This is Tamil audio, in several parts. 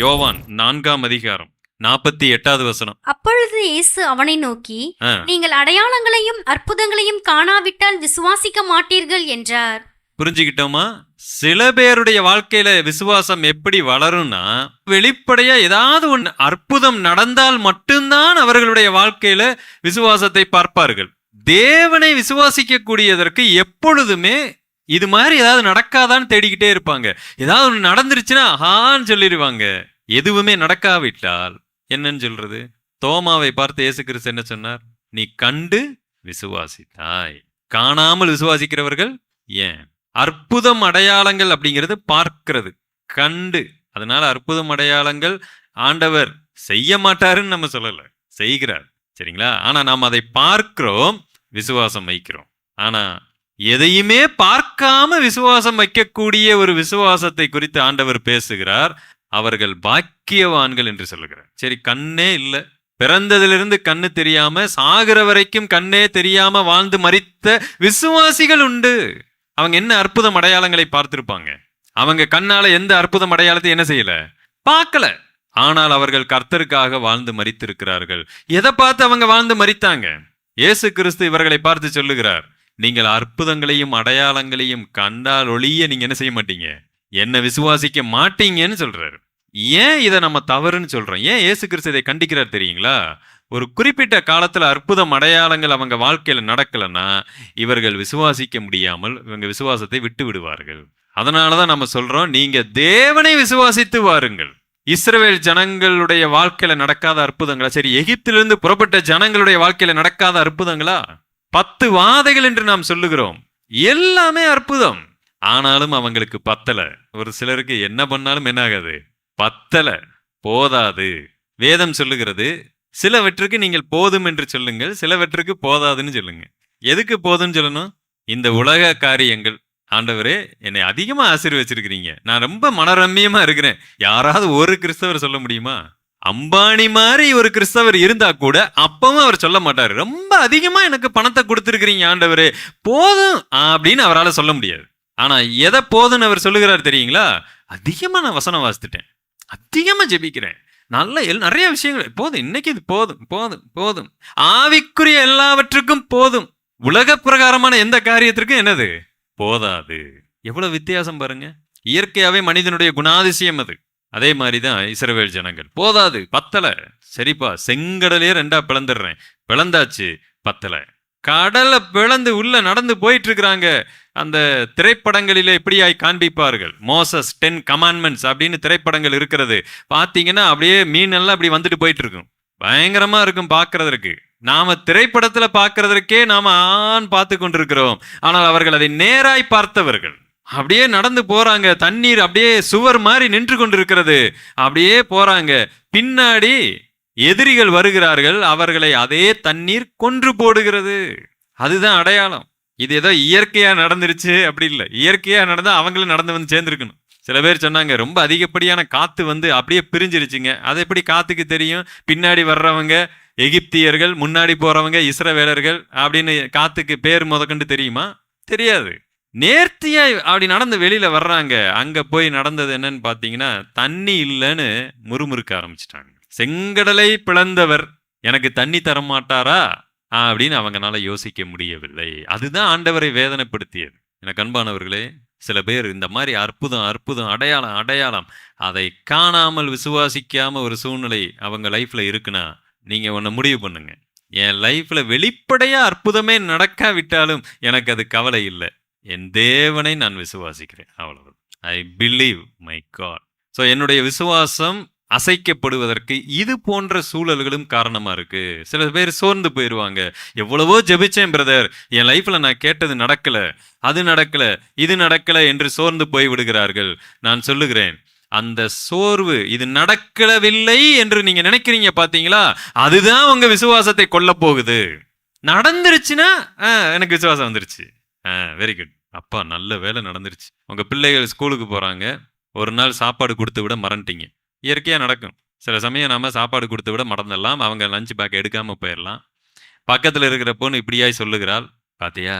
யோவான் நான்காம் அதிகாரம் நாற்பத்தி எட்டாவது வசனம். அப்பொழுது இயேசு அவனை நோக்கி நீங்கள் அடையாளங்களையும் அற்புதங்களையும் காணாவிட்டால் விசுவாசிக்க மாட்டீர்கள் என்றார். புரிஞ்சுக்கிட்டோமா? சில பேருடைய வாழ்க்கையில விசுவாசம் எப்படி வளரும்னா வெளிப்படையா ஏதாவது ஒன்று அற்புதம் நடந்தால் மட்டும்தான் அவர்களுடைய வாழ்க்கையில விசுவாசத்தை பார்ப்பார்கள். தேவனை விசுவாசிக்க கூடியதற்கு எப்பொழுதுமே இது மாதிரி ஏதாவது நடக்காதான்னு தேடிக்கிட்டே இருப்பாங்க. ஏதாவது ஒன்று நடந்துருச்சுன்னா ஆன்னு சொல்லிடுவாங்க. எதுவுமே நடக்காவிட்டால் என்னன்னு சொல்றது? தோமாவை பார்த்து இயேசு கிறிஸ்து என்ன சொன்னார்? நீ கண்டு விசுவாசித்தாய். காணாமல் விசுவாசிக்கிறவர்கள் ஏன்? அற்புதம் அடையாளங்கள் அப்படிங்கிறது பார்க்கிறது. கண்டு. அதனால அற்புதம் அடையாளங்கள் ஆண்டவர் செய்ய மாட்டாருன்னு நம்ம சொல்லல. செய்கிறார். சரிங்களா? ஆனா நாம் அதை பார்க்கிறோம் விசுவாசம் வைக்கிறோம். ஆனா எதையுமே பார்க்காம விசுவாசம் வைக்கக்கூடிய ஒரு விசுவாசத்தை குறித்து ஆண்டவர் பேசுகிறார். அவர்கள் பாக்கியவான்கள் என்று சொல்லுகிறார். சரி கண்ணே இல்லை. பிறந்ததிலிருந்து கண்ணு தெரியாம சாகிற வரைக்கும் கண்ணே தெரியாம வாழ்ந்து மறித்த விசுவாசிகள் உண்டு. அவங்க என்ன அற்புதம் அடையாளங்களை பார்த்திருப்பாங்க? அவங்க கண்ணால எந்த அற்புதம் அடையாளத்தை என்ன செய்யல? பார்க்கல. ஆனால் அவர்கள் கர்த்தருக்காக வாழ்ந்து மறித்திருக்கிறார்கள். எதை பார்த்து அவங்க வாழ்ந்து மறித்தாங்க? இயேசு கிறிஸ்து இவர்களை பார்த்து சொல்லுகிறார் நீங்கள் அற்புதங்களையும் அடையாளங்களையும் கண்டால் ஒளிய நீங்க என்ன செய்ய மாட்டீங்க? என்னை விசுவாசிக்க மாட்டீங்கன்னு சொல்றாரு. ஏன் இதை நம்ம தவறுன்னு சொல்றோம்? ஏன் ஏசு கிறிஸ்து இதை கண்டிக்கிறார் தெரியுங்களா? ஒரு குறிப்பிட்ட காலத்தில் அற்புதம் அடையாளங்கள் அவங்க வாழ்க்கையில் நடக்கலைன்னா இவர்கள் விசுவாசிக்க முடியாமல் இவங்க விசுவாசத்தை விட்டு விடுவார்கள். அதனாலதான் நம்ம சொல்றோம் நீங்க தேவனை விசுவாசித்து வாருங்கள். இஸ்ரேல் ஜனங்களுடைய வாழ்க்கையில நடக்காத அற்புதங்களா? சரி எகிப்திலிருந்து புறப்பட்ட ஜனங்களுடைய வாழ்க்கையில நடக்காத அற்புதங்களா? பத்து வாதைகள் என்று நாம் சொல்லுகிறோம். எல்லாமே அற்புதம். ஆனாலும் அவங்களுக்கு பத்தல. ஒரு சிலருக்கு என்ன பண்ணாலும் என்ன ஆகாது. பத்தல. போதாது. வேதம் சொல்லுகிறது சிலவற்றுக்கு நீங்கள் போதும் என்று சொல்லுங்கள் சிலவற்றுக்கு போதாதுன்னு சொல்லுங்க. எதுக்கு போதும்னு சொல்லணும்? இந்த உலக காரியங்கள். ஆண்டவரே என்னை அதிகமாக ஆசீர்வச்சிருக்கிறீங்க. நான் ரொம்ப மனரம்மியமாக இருக்கிறேன். யாராவது ஒரு கிறிஸ்தவர் சொல்ல முடியுமா? அம்பானி மாதிரி ஒரு கிறிஸ்தவர் இருந்தா கூட அப்பவும் அவர் சொல்ல மாட்டார். ரொம்ப அதிகமாக எனக்கு பணத்தை கொடுத்துருக்கிறீங்க ஆண்டவரே. போதும் அப்படின்னு அவரால் சொல்ல முடியாது. ஆனால் எதை போதும்னு அவர் சொல்லுகிறார் தெரியுங்களா? அதிகமாக நான் வசனம் வாசித்துட்டேன். அதிகமாக ஜெபிக்கிறேன். நல்ல எல் நிறைய விஷயங்கள். போதும் இன்னைக்கு இது போதும் போதும் போதும். ஆவிக்குரிய எல்லாவற்றுக்கும் போதும். உலக பிரகாரமான எந்த காரியத்திற்கும் என்னது? போதாது. எவ்வளோ வித்தியாசம் பாருங்க. இயற்கையாகவே மனிதனுடைய குணாதிசயம் அது. அதே மாதிரி தான் இஸ்ரவேல் ஜனங்கள். போதாது பத்தலை. சரிப்பா செங்கடலையே ரெண்டா பிளந்துடுறேன். பிளந்தாச்சு பத்தலை. கடலை பிளந்து உள்ள நடந்து போயிட்டு இருக்கிறாங்க அந்த திரைப்படங்களிலே இப்படியாய் காண்பிப்பார்கள். மோசஸ் டென் கமாண்ட்மெண்ட்ஸ் அப்படின்னு திரைப்படங்கள் இருக்கிறது. பார்த்தீங்கன்னா அப்படியே மீன் எல்லாம் அப்படி வந்துட்டு போயிட்டு இருக்கும் பயங்கரமா இருக்கும் பார்க்கறதற்கு நாம திரைப்படத்துல பார்க்கறதற்கே நாம ஆண் பார்த்து கொண்டிருக்கிறோம். ஆனால் அவர்கள் அதை நேராய் பார்த்தவர்கள். அப்படியே நடந்து போறாங்க. தண்ணீர் அப்படியே சுவர் மாதிரி நின்று கொண்டிருக்கிறது. அப்படியே போறாங்க. பின்னாடி எதிரிகள் வருகிறார்கள் அவர்களை அதே தண்ணீர் கொன்று போடுகிறது. அதுதான் அடையாளம். இது ஏதோ இயற்கையாக நடந்துருச்சு அப்படி இல்லை. இயற்கையாக நடந்தால் அவங்களும் நடந்து வந்து சேர்ந்துருக்கணும். சில பேர் சொன்னாங்க ரொம்ப அதிகப்படியான காற்று வந்து அப்படியே பிரிஞ்சிருச்சுங்க. அது எப்படி காற்றுக்கு தெரியும்? பின்னாடி வர்றவங்க எகிப்தியர்கள் முன்னாடி போகிறவங்க இஸ்ரவேலர்கள் அப்படின்னு காற்றுக்கு பேர் முதக்கண்டு தெரியுமா? தெரியாது. நேர்த்தியாக அப்படி நடந்து வெளியில் வர்றாங்க. அங்கே போய் நடந்தது என்னன்னு பார்த்தீங்கன்னா தண்ணி இல்லைன்னு முறுமுறுக்க ஆரம்பிச்சிட்டாங்க. செங்கடலை பிளந்தவர் எனக்கு தண்ணி தரமாட்டாரா? அப்படின்னு அவங்களால யோசிக்க முடியவில்லை. அதுதான் ஆண்டவரை வேதனைப்படுத்தியது. எனக்கு அன்பானவர்களே சில பேர் இந்த மாதிரி அற்புதம் அற்புதம் அடையாளம் அடையாளம் அதை காணாமல் விசுவாசிக்காம ஒரு சூழ்நிலை அவங்க லைஃப்ல இருக்குன்னா நீங்க ஒன்று முடிவு பண்ணுங்க. என் லைஃப்ல வெளிப்படையா அற்புதமே நடக்காவிட்டாலும் எனக்கு அது கவலை இல்லை. என் தேவனை நான் விசுவாசிக்கிறேன். அவ்வளவு I believe my God so என்னுடைய விசுவாசம் அசைக்கப்படுவதற்கு இது போன்ற சூழல்களும் காரணமாக இருக்குது சில பேர் சோர்ந்து போயிடுவாங்க எவ்வளவோ ஜெபிச்சேன் பிரதர் என் லைஃப்பில் நான் கேட்டது நடக்கலை. அது நடக்கலை இது நடக்கலை என்று சோர்ந்து போய் விடுகிறார்கள். நான் சொல்லுகிறேன் அந்த சோர்வு இது நடக்கவில்லை என்று நீங்கள் நினைக்கிறீங்க பார்த்தீங்களா அதுதான் உங்கள் விசுவாசத்தை கொல்ல போகுது. நடந்துருச்சுன்னா எனக்கு விசுவாசம் வந்துருச்சு. வெரி குட் அப்பா நல்ல வேலை நடந்துருச்சு. உங்கள் பிள்ளைகள் ஸ்கூலுக்கு போகிறாங்க ஒரு நாள் சாப்பாடு கொடுத்து விட மறந்துட்டீங்க. இயற்கையாக நடக்கும். சில சமயம் நம்ம சாப்பாடு கொடுத்து விட மறந்துடலாம். அவங்க லஞ்ச் பேக் எடுக்காமல் போயிடலாம். பக்கத்தில் இருக்கிற பொண்ணு இப்படியாய் சொல்லுகிறாள். பாத்தியா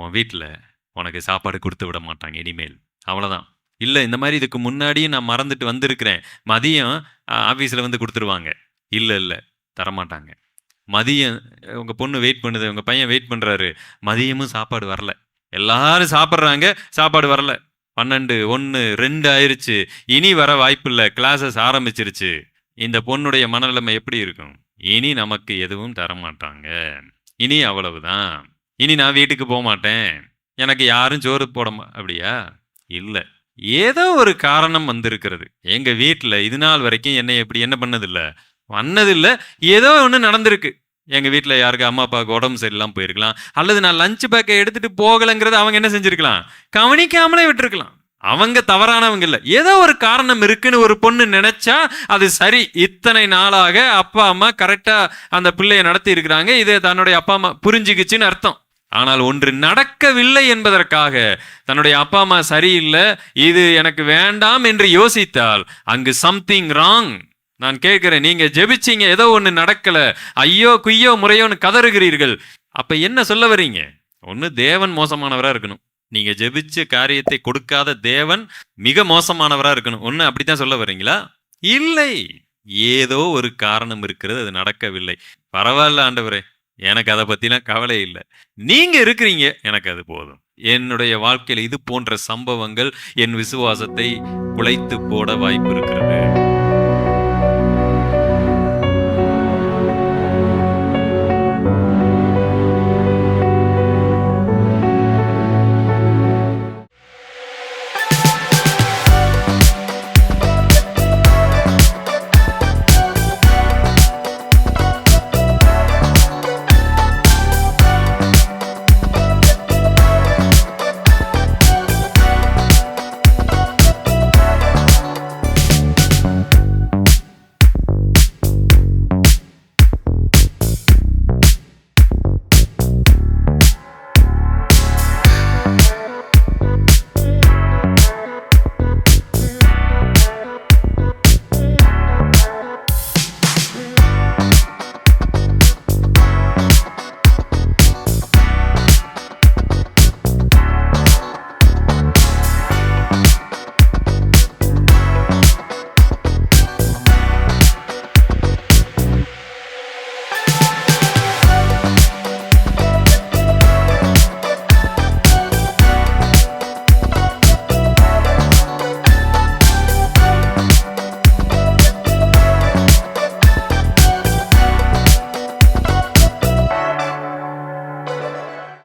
உன் வீட்டில் உனக்கு சாப்பாடு கொடுத்து விட மாட்டாங்க இனிமேல். அவ்வளோதான் இல்லை இந்த மாதிரி இதுக்கு முன்னாடியும் நான் மறந்துட்டு வந்திருக்கிறேன். மதியம் ஆஃபீஸில் வந்து கொடுத்துருவாங்க. இல்லை இல்லை தரமாட்டாங்க. மதியம் உங்கள் பொண்ணு வெயிட் பண்ணுது உங்கள் பையன் வெயிட் பண்ணுறாரு மதியமும் சாப்பாடு வரல. எல்லாரும் சாப்பிட்றாங்க சாப்பாடு வரல. பன்னெண்டு ஒன்று ரெண்டு ஆயிடுச்சு இனி வர வாய்ப்பில்லை. கிளாஸஸ் ஆரம்பிச்சிருச்சு. இந்த பொண்ணுடைய மனநிலைமை எப்படி இருக்கும்? இனி நமக்கு எதுவும் தர மாட்டாங்க இனி அவ்வளவுதான். இனி நான் வீட்டுக்கு போக மாட்டேன் எனக்கு யாரும் சோறு போடமா அப்படியா? இல்லை. ஏதோ ஒரு காரணம் வந்திருக்கிறது. எங்கள் வீட்டில் இது நாள் வரைக்கும் என்னை எப்படி என்ன பண்ணதில்லை? வந்ததில்லை. ஏதோ ஒன்று நடந்திருக்கு. எங்கள் வீட்டில் யாருக்கு அம்மா அப்பாவுக்கு உடம்பு சரியில்லாம போயிருக்கலாம். அல்லது நான் லஞ்ச் பேக்கை எடுத்துகிட்டு போகலைங்கிறத அவங்க என்ன செஞ்சுருக்கலாம்? கவனிக்காமலே விட்டுருக்கலாம். அவங்க தவறானவங்க இல்லை. ஏதோ ஒரு காரணம் இருக்குன்னு ஒரு பொண்ணு நினைச்சா அது சரி. இத்தனை நாளாக அப்பா அம்மா கரெக்டாக அந்த பிள்ளையை நடத்தி இருக்கிறாங்க. இது தன்னுடைய அப்பா அம்மா புரிஞ்சுக்கிச்சுன்னு அர்த்தம். ஆனால் ஒன்று நடக்கவில்லை என்பதற்காக தன்னுடைய அப்பா அம்மா சரியில்லை. இது எனக்கு வேண்டாம் என்று யோசித்தால் அங்கு சம்திங் ராங் நான் கேட்கிறேன் நீங்க ஜெபிச்சீங்க ஏதோ ஒன்று நடக்கல ஐயோ குய்யோ முறையோன்னு கதறுகிறீர்கள். அப்ப என்ன சொல்ல வர்றீங்க? ஒன்று தேவன் மோசமானவராக இருக்கணும். நீங்க ஜெபிச்ச காரியத்தை கொடுக்காத தேவன் மிக மோசமானவராக இருக்கணும். ஒன்று அப்படித்தான் சொல்ல வரீங்களா இல்லை. ஏதோ ஒரு காரணம் இருக்கிறது அது நடக்கவில்லை. பரவாயில்ல ஆண்டவரே. எனக்கு அதை பத்திலாம் கவலை இல்லை. நீங்கள் இருக்கிறீங்க எனக்கு அது போதும். என்னுடைய வாழ்க்கையில் இது போன்ற சம்பவங்கள் என் விசுவாசத்தை குலைத்து போட வாய்ப்பு இருக்கிறது.